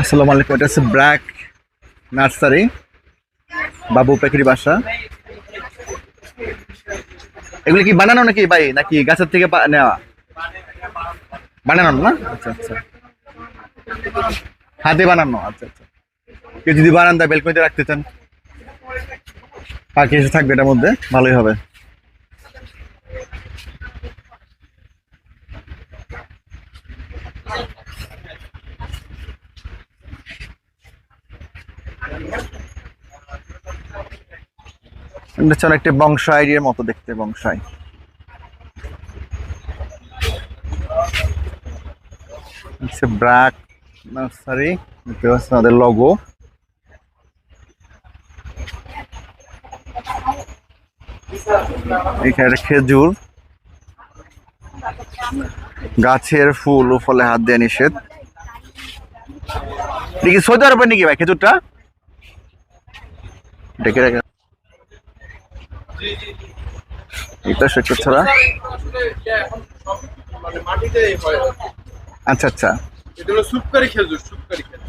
আসসালামু আলাইকুম, এটা হচ্ছে ব্র্যাক নার্সারি, বাবু পাখির বাসা। এগুলি কি বানানো নাকি ভাই, নাকি গাছের থেকে নেওয়া? বানানো না? আচ্ছা আচ্ছা। হাতে বানানো আচ্ছা আচ্ছা। কেউ যদি বানান দেয় বেলকনিতে রাখতে চান পাখি এসে থাকবে এটার মধ্যে, ভালোই হবে। এটা হচ্ছে অনেকটা বংশাইয়ের মতো দেখতে, বংশাই। ব্রাক নার্সারি, দেখতে পাচ্ছেন ওদের লগো এখানে খেজুর। গাছের ফুল ও ফলে হাত দেওয়া নিষেধ। কি সৌদি আরবের নাকি ভাই খেজুরটা? ডেকে রেখে এটা শেখ ছাড়া? আচ্ছা আচ্ছা।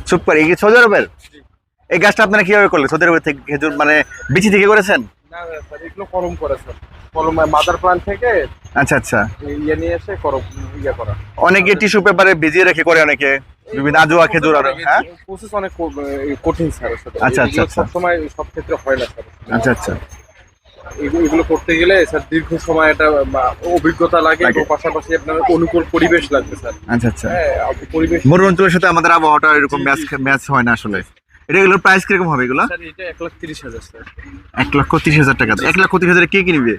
সুপকারি কি সৌদি আরবের এই গাছটা আপনারা কীভাবে করলেন? সৌদি আরবের থেকে খেজুর মানে বিচি থেকে করেছেন? না না স্যার এগুলো করম করে স্যার। করম মাদার প্লান্ট থেকে আচ্ছা আচ্ছা। ইয়ে নিয়ে এসে ইয়ে করা। অনেকে টিস্যু পেপারে ভিজিয়ে রেখে করে অনেকে। বিভিন্ন আজোয়া খেজুর আর হ্যাঁ? প্রসেস অনেক কঠিন স্যার আচ্ছা, আচ্ছা, আচ্ছা। সব সময় সব ক্ষেত্রে হয় না স্যার। আচ্ছা আচ্ছা। এগুলো করতে গেলে স্যার দীর্ঘ সময় একটা অভিজ্ঞতা লাগে। এবং পাশাপাশি আপনার অনুকূল পরিবেশ লাগবে স্যার। আচ্ছা আচ্ছা। হ্যাঁ পরিবেশ মরু অঞ্চলের সাথে আমাদের আবহাওয়াটা এরকম ম্যাচ ম্যাচ হয় না আসলে। এটা এগুলোর প্রাইস কীরকম হবে এগুলো? এটা এক লাখ তিরিশ হাজার স্যার। এক লক্ষ তিরিশ হাজার টাকা। এক লক্ষ তিরিশ হাজারে কে কিনবে?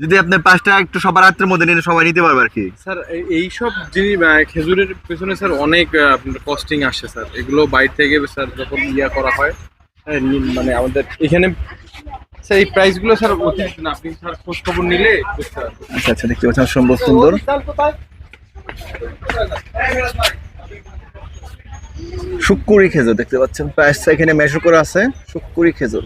যদি আপনি পাঁচটা একটু সবার রাত্রের মধ্যে নিয়ে সবাই নিতে পারবে আর কি। স্যার এই- এইসব জিনিস খেজুরের পেছনে স্যার অনেক আপনার কস্টিং আসে স্যার। এগুলো বাইরে থেকে স্যার যখন ইয়া করা হয় হ্যাঁ, মানে আমাদের এখানে স্যার এই প্রাইসগুলো স্যার অতিরিক্ত না আপনি স্যার খোঁজ খবর নিলে বুঝতে পারবেন। আচ্ছা আচ্ছা দেখতে পাচ্ছেন সম্ভব সুন্দর। শুক্কুরি খেজুর দেখতে পাচ্ছেন প্রাইসটা এখানে মেশো করা আছে শুক্কুরি খেজুর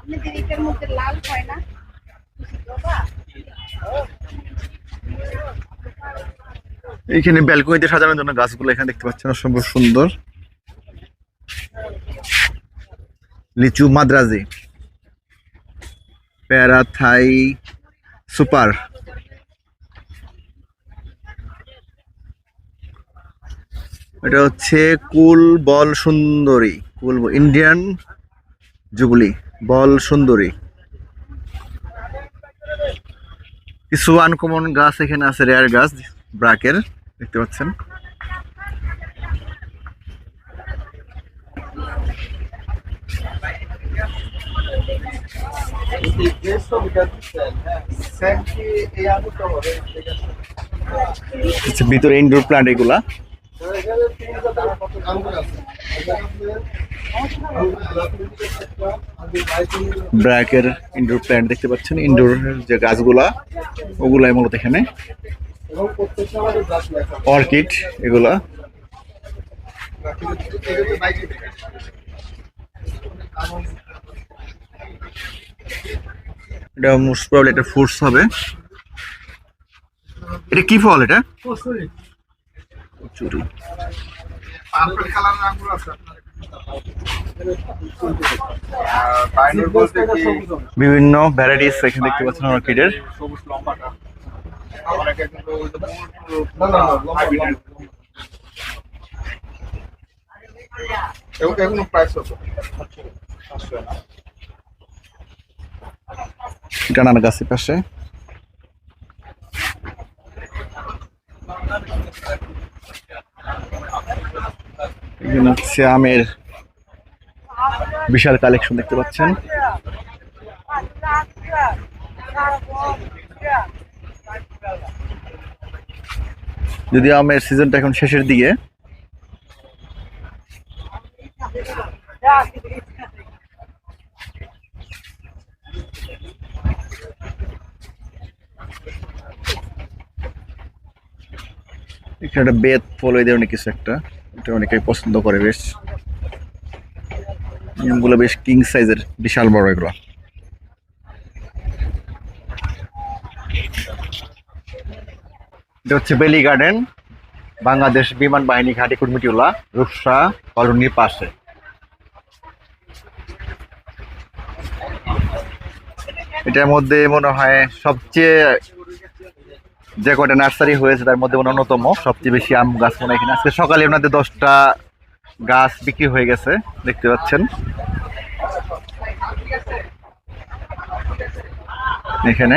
আপনাদের এটার মধ্যে লাল হয় না বাবা এইখানে ব্যালকনিতে সাজানোর জন্য গাছগুলো এখানে দেখতে পাচ্ছেন, অসম্ভব সুন্দর। লিচু মাদ্রাজি। প্যারা থাই সুপার। এটা হচ্ছে কুল বল সুন্দরী, কুল ইন্ডিয়ান জুবলি, বল সুন্দরী। কিছু আনকমন গাছ এখানে আছে রেয়ার গাছ, ব্রাকের। দেখতে পাচ্ছেন। ভিতরে ইনডোর প্লান্ট এগুলা। ব্র্যাকের ইনডোর প্ল্যান্ট দেখতে পাচ্ছেন। ইনডোর যে গাছগুলা, ওগুলাই মূলত এখানে। অর্কিড, এগুলা। এটা মোস্ট প্রবলি একটা ফ্রুটস হবে। এটা কি ফল এটা? কচুরি বিভিন্ন ভ্যারাইটিস এখানে দেখতে পাচ্ছেন অর্কিডের। এগুলো প্রাইস কত? গাছের পাশে। এখানে হচ্ছে আমের বিশাল কালেকশন দেখতে পাচ্ছেন। যদি আমের সিজনটা এখন শেষের দিকে। এখানে একটা বেদ ফল এই ধরনের কিছু একটা, এটা অনেকেই পছন্দ করে বেশ। নিমগুলো বেশ কিং সাইজের বিশাল বড় এগুলো। এটা হচ্ছে বেলি গার্ডেন, বাংলাদেশ বিমান বাহিনী ঘাটি কুর্মিটিউলা রূপসা কলোনির পাশে। এটার মধ্যে মনে হয় সবচেয়ে যে কটা নার্সারি হয়েছে, তার মধ্যে অন্যতম, সবচেয়ে বেশি আম গাছ মনে এখানে। আজকে সকালে ওনাদের দশটা গাছ বিক্রি হয়ে গেছে, দেখতে পাচ্ছেন। এখানে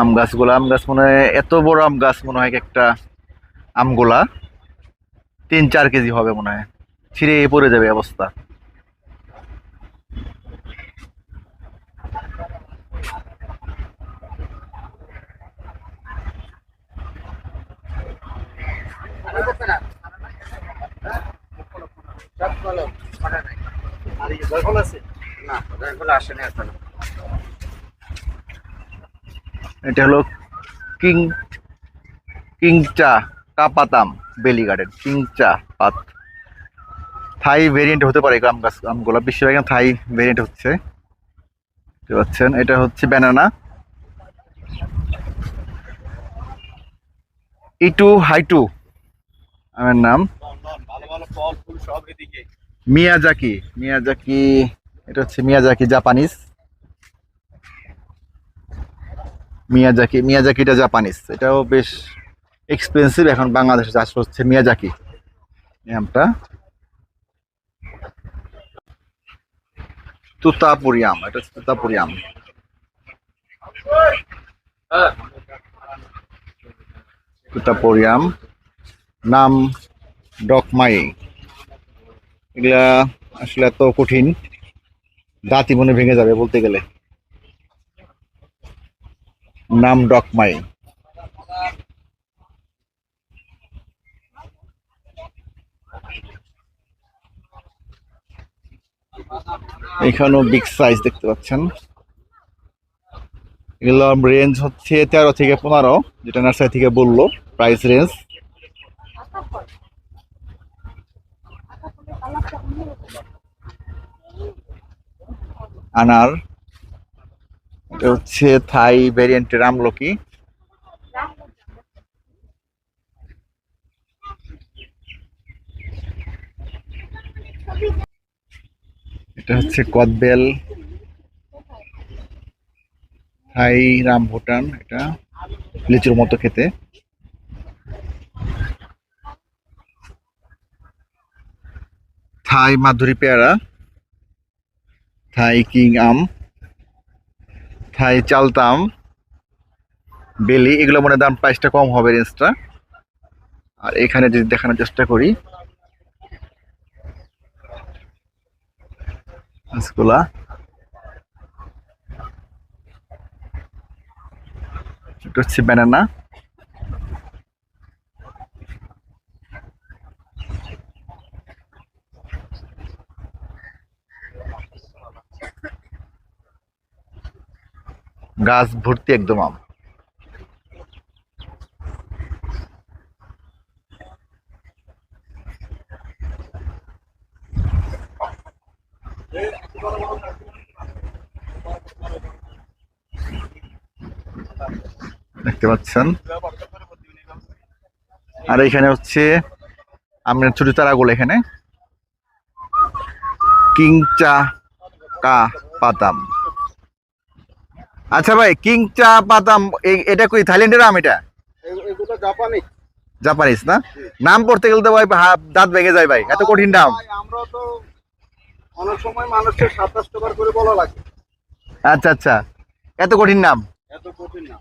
আম গাছগুলো। আম গাছ মনে হয় এত বড় আম গাছ মনে হয় একটা আমগুলা। তিন চার কেজি হবে মনে হয়। ছিঁড়ে পড়ে যাবে অবস্থা। এটা হলো কিং, কিংচা কাপাতাম বেলি গার্ডেন, কিংচা পাত। থাই ভেরিয়েন্ট হতে পারে আম গাছ, আমগুলো। বেশিরভাগ থাই ভেরিয়েন্ট হচ্ছে। দেখতে পাচ্ছেন, এটা হচ্ছে ব্যানানা ইটু হাইটু, আমার নাম। মিয়াজাকি মিয়াজাকি, এটা হচ্ছে মিয়াজাকি জাপানিজ। মিয়াজাকি মিয়াজাকিটা জাপানিজ এটাও বেশ এক্সপেন্সিভ এখন বাংলাদেশে চাষ হচ্ছে মিয়াজাকি আমটা তুতাপুরি আম এটা তুতাপুরি আম তুতাপুরি আম নাম ডকমাই। এগুলা আসলে এত কঠিন দাঁতই মনে ভেঙে যাবে বলতে গেলে। নাম ডকমাই এখানেও বিগ সাইজ দেখতে পাচ্ছেন। এগুলো রেঞ্জ হচ্ছে তেরো থেকে পনেরো, যেটা নার্সারি থেকে বলল প্রাইস রেঞ্জ আনার হচ্ছে থাই ভ্যারিয়েন্টের আমলকি। এটা হচ্ছে কদবেল। থাই রাম ভুটান, এটা লিচুর মতো খেতে। থাই মাধুরী পেয়ারা। থাই কিং আম। থাই চালতাম, বেলি, এগুলো মনে দাম প্রাইসটা কম হবে রেঞ্জটা আর এখানে যদি দেখানোর চেষ্টা করি মাছগুলা এটা হচ্ছে ব্যানানা গাছ ভর্তি একদম আম। দেখতে পাচ্ছেন? আর এখানে হচ্ছে আমরা ছোট চারাগুলো এখানে। কিংচা কা পাতাম। আচ্ছা ভাই কিংচা পাতাম এ- এটা কই থাইল্যান্ডের আম এটা? এগুলো জাপানি জাপানিজ না? নাম পড়তে গেলে তো ভাই দাঁত ভেঙে যায় ভাই এত কঠিন নাম। আমরা তো অনেক সময় মানুষের সাতাশটা বার করে বলা লাগে। আচ্ছা আচ্ছা। এত কঠিন নাম। এত কঠিন না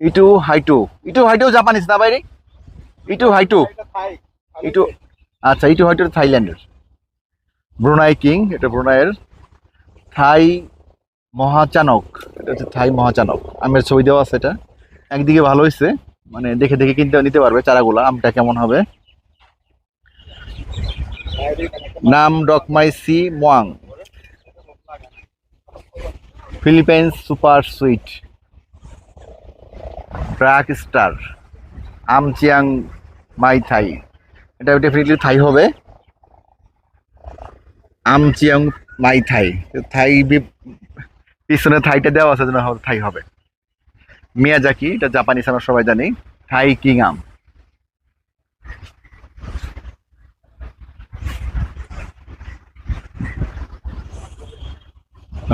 ইটু হাইটু। ইটু হাইটু জাপানিজ না ভাই ইটু হাইটু। ইটু আচ্ছা ইটু হাইটু থাইল্যান্ডের। ব্রুনাই কিং, এটা ব্রুনাইয়ের। থাই মহাচানক, এটা হচ্ছে থাই মহাচানক। আমের ছবি দেওয়া আছে এটা। একদিকে ভালো হয়েছে মানে দেখে দেখে কিনতে নিতে পারবে চারাগুলা, আমটা কেমন হবে। নাম ডকমাই সি মোয়াং। Philippines super sweet. ট্রাক স্টার। আমচিয়াং মাই থাই এটা ডেফিনেটলি থাই হবে। আমচিয়াং মাই থাই। থাই পিছনে থাইটা দেওয়া আছে যেন থাই হবে। মিয়াজাকি, এটা জাপানিজ আমরা সবাই জানি। থাই কিং আম।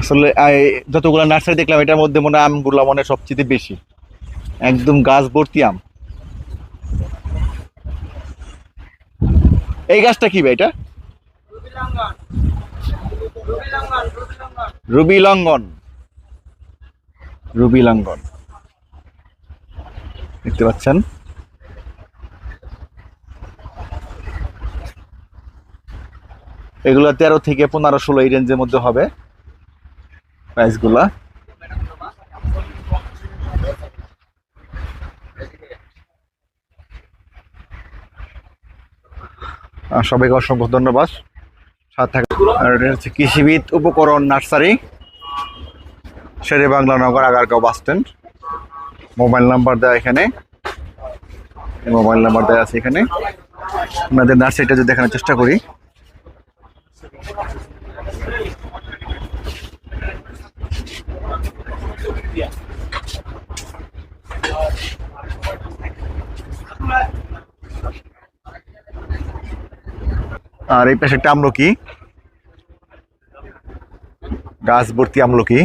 আসলে যতগুলো নার্সারি দেখলাম, এটার মধ্যে মনে হয় আমগুলো মনে সবচেয়ে বেশি। একদম গাছ ভর্তি আম। এই গাছটা কি ভাই এটা? রুবি লঙ্গন রুবি লঙ্গন দেখতে পাচ্ছেন? এগুলো তেরো থেকে পনেরো ষোলো এই রেঞ্জের মধ্যে হবে প্রাইসগুলা সবাইকে অসংখ্য ধন্যবাদ। সাথে থাকা আর এটা হচ্ছে Krishibid Upokoron nursery Shere Bangla Nagar Agargaon bus stand. Mobile number দেওয়া এখানে। মোবাইল নাম্বার দেওয়া আছে এখানে। আপনাদের নার্সারিটা যদি দেখানোর চেষ্টা করি। আর এই পাশে আমলকি। গাছ ভর্তি আমলকি।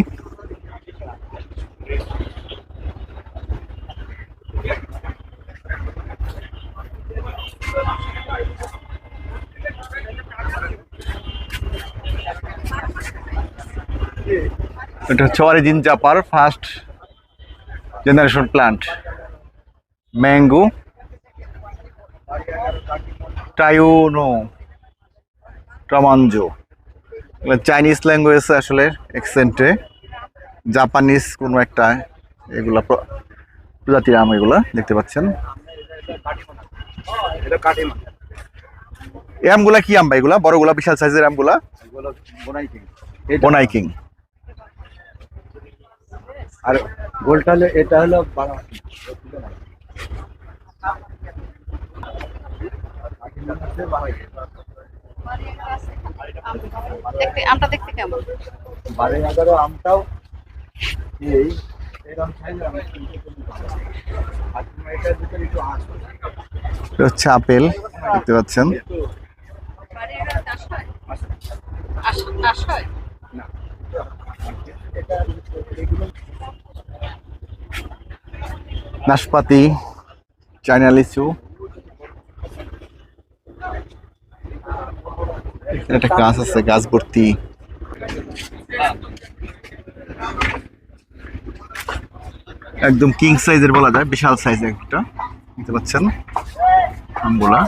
এটা হচ্ছে অরিজিন জাপার ফার্স্ট জেনারেশন প্লান্ট ম্যাঙ্গো টাইওনো টমাঞ্জো চাইনিজ ল্যাঙ্গুয়েজ আসলে এক্সেন্টে জাপানিজ কোনো একটা এগুলা প্র- প্রজাতির আম এগুলা দেখতে পাচ্ছেন। এই আমগুলা কি আম ভাই এগুলা? বড়গুলা, বিশাল সাইজের আমগুলা? বোনাই কিং আর গোলটা হলো এটা হলো বাংলা। দেখতে আমটা দেখতে কেমন? বারো এগারো আমটাও এই হচ্ছে আপেল দেখতে পাচ্ছেন। নাশপাতি এগারোতে আস হয় আস- আস হয় এটার ভিতরে এগুলো নাশপাতি চাইনা লিচু এখানে একটা গাছ আছে, গাছ ভর্তি। একদম কিং সাইজের বলা যায়, বিশাল সাইজের একটা। দেখতে পাচ্ছেন? আমগুলা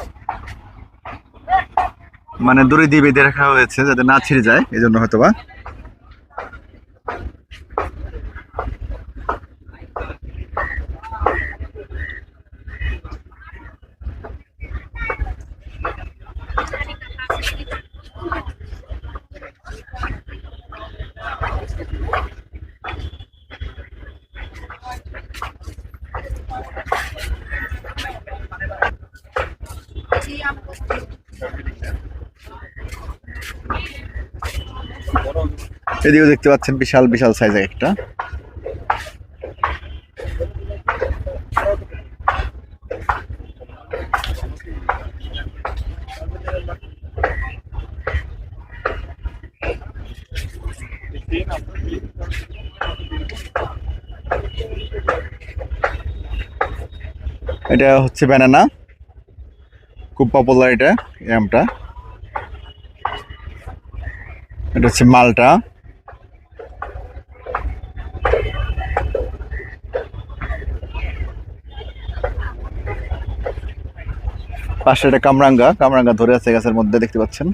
মানে দড়ি দিয়ে বেঁধে রাখা হয়েছে যাতে না ছিঁড়ে যায় এই জন্য হয়তো বা এদিকেও দেখতে পাচ্ছেন বিশাল বিশাল সাইজের একটা। এটা হচ্ছে ব্যানানা খুব পপুলার এটা, এই আমটা। এটা হচ্ছে মালটা। পাশে একটা কামরাঙ্গা কামরাঙ্গা ধরে আছে গাছের মধ্যে, দেখতে পাচ্ছেন?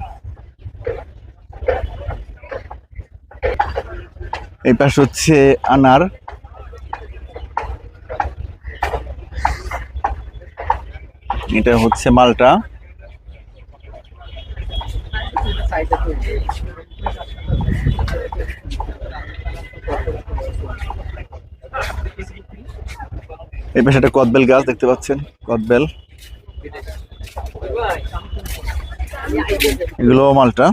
এই পাশে হচ্ছে আনার। এটা হচ্ছে মালটা। এই পাশে একটা কদবেল গাছ দেখতে পাচ্ছেন কদবেল। এগুলো মালটা।